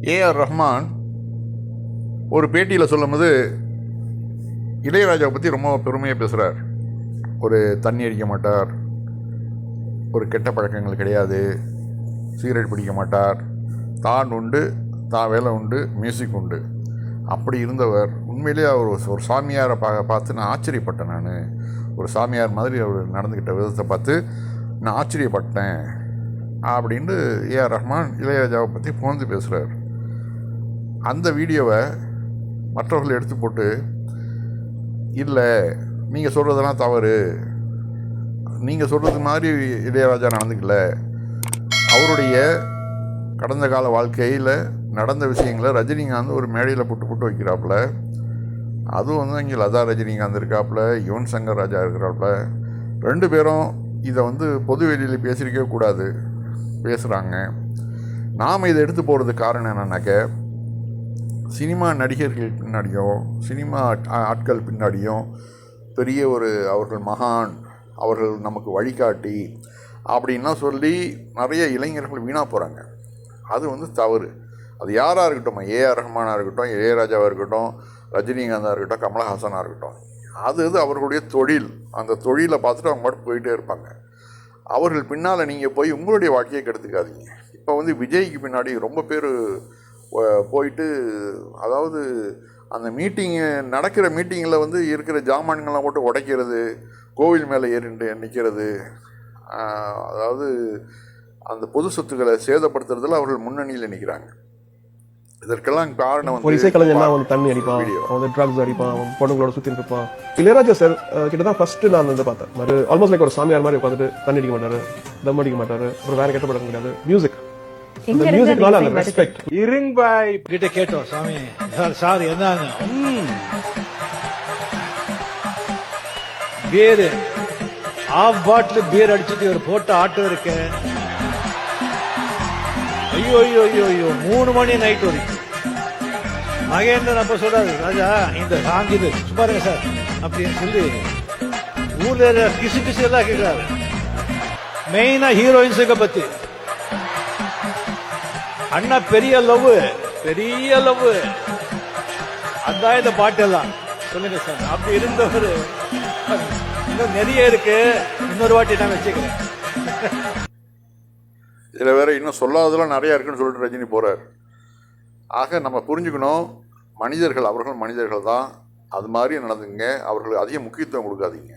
AR Rahman ஒரு பேட்டியில் சொல்லும்போது இளையராஜாவை பற்றி ரொம்ப பெருமையாக பேசுகிறார் ஒரு தண்ணி அடிக்க மாட்டார். ஒரு கெட்ட பழக்கங்கள் கிடையாது. சிகரெட் பிடிக்க மாட்டார். தான் உண்டு தான் வேலை உண்டு மியூசிக் உண்டு. அப்படி இருந்தவர் உண்மையிலேயே அவர் ஒரு- ஒரு சாமியாரை பா பார்த்து நான் ஆச்சரியப்பட்டேன் நான். ஒரு சாமியார் மாதிரி அவர் நடந்துக்கிட்ட விதத்தை பார்த்து நான் ஆச்சரியப்பட்டேன். அப்படின்ட்டு ஏஆர் ரஹ்மான் இளையராஜாவை பற்றி புகழ்ந்து பேசுகிறார் அந்த வீடியோவை மற்றவர்கள் எடுத்து போட்டு இல்லை நீங்கள் சொல்கிறதெல்லாம் தவறு. நீங்கள் சொல்கிறது மாதிரி இளையராஜா நடந்துக்கல. அவருடைய கடந்த கால வாழ்க்கையில் நடந்த விஷயங்களை ரஜினிகாந்த் ஒரு மேடையில் போட்டு போட்டு வைக்கிறாப்புல. அதுவும் வந்து இங்கே லதா ரஜினிகாந்த் இருக்காப்புல யுவன் சங்கர் ராஜா இருக்கிறாப்புல ரெண்டு பேரும் இதை வந்து பொது வெளியில் பேசியிருக்கவே கூடாது பேசுகிறாங்க நாம் இதை எடுத்து போகிறதுக்கு காரணம் என்னன்னாக்க சினிமா நடிகர்கள் பின்னாடியும் சினிமா ஆட்கள் பின்னாடியும் பெரிய ஒரு அவர்கள் மகான் அவர்கள் நமக்கு வழிகாட்டி அப்படின்லாம் சொல்லி நிறைய இளைஞர்கள் வீணாக போகிறாங்க அது வந்து தவறு. அது யாராக இருக்கட்டும் ஏஆர் ரஹ்மானாக இருக்கட்டும் இளையராஜாவாக இருக்கட்டும் ரஜினிகாந்தாக இருக்கட்டும் கமலஹாசனாக இருக்கட்டும். அது இது அவர்களுடைய தொழில். அந்த தொழிலை பார்த்துட்டு அவங்க மட்டும் போயிட்டே இருப்பாங்க. அவர்கள் பின்னால் நீங்கள் போய் உங்களுடைய வாழ்க்கையை கெடுத்துக்காதீங்க. இப்போ வந்து விஜய்க்கு பின்னாடி ரொம்ப பேர் போயிட்டு அதாவது அந்த மீட்டிங்கு நடக்கிற மீட்டிங்கில் வந்து இருக்கிற ஜாமான்கள்லாம் போட்டு உடைக்கிறது கோவில் மேலே ஏறிண்டு நிற்கிறது அதாவது அந்த பொது சொத்துக்களை சேதப்படுத்துறதுல அவர்கள் முன்னணியில் நிற்கிறாங்க இதற்கெல்லாம் காரணம் ஒரு இசைக்கலைஞர்னா வந்து அவன் தண்ணி அடிப்பான் வந்து ட்ரக்ஸ் அடிப்பான் பொண்ணுங்களோட சுத்திட்டு இருப்பான். இளையராஜா சார் கிட்ட தான் ஃபர்ஸ்ட் நான் வந்து பார்த்தேன். ஆல்மோஸ்ட் லைக் ஒரு சாமியார் மாதிரி உட்காந்துட்டு தண்ணி அடிக்க மாட்டாரு தம் அடிக்க மாட்டாரு ஒரு வேற கெட்ட படம் கிடையாது மியூசிக் எங்க அந்த இருந்து மியூசிக்னால அந்த அந்த இசை ரெஸ்பெக்ட் இருங் பாய் கிட்ட கேட்டோம் சாமி. சார் சார் என்னங்க. பீரு. ஆஃப் பாட்டில் பீர் அடிச்சுட்டு ஒரு போட்ட ஆட்டோ இருக்கு. ஐயோ ஐயோ ஐயோ ஐயோ. மூணு மணி நைட் வரைக்கும் மகேந்திரன் அப்ப சொல்றாரு ராஜா இந்த சாங் இது. பாருங்க சார் அப்படின்னு சொல்லி ஊர்ல கிசு கிசு எல்லாம் கேட்கிறாரு மெயினா ஹீரோயின்ஸுங்க பத்தி. அண்ணா பெரிய லவ் பெரிய லவ். அதான் இந்த பாட்டெல்லாம். சொல்லுங்க சார் அப்படி இருந்தவர் இன்னும் நிறைய இருக்கு. இன்னொரு வாட்டி நான் வச்சுக்கிறேன். இதில் வேற இன்னும் சொல்லாததெல்லாம் நிறையா இருக்குன்னு சொல்லிட்டு ரஜினி போகிறார் ஆக நம்ம புரிஞ்சுக்கணும் மனிதர்கள் அவர்கள் மனிதர்கள் தான். அது மாதிரி நடந்துங்க அவர்களுக்கு அதிக முக்கியத்துவம் கொடுக்காதீங்க.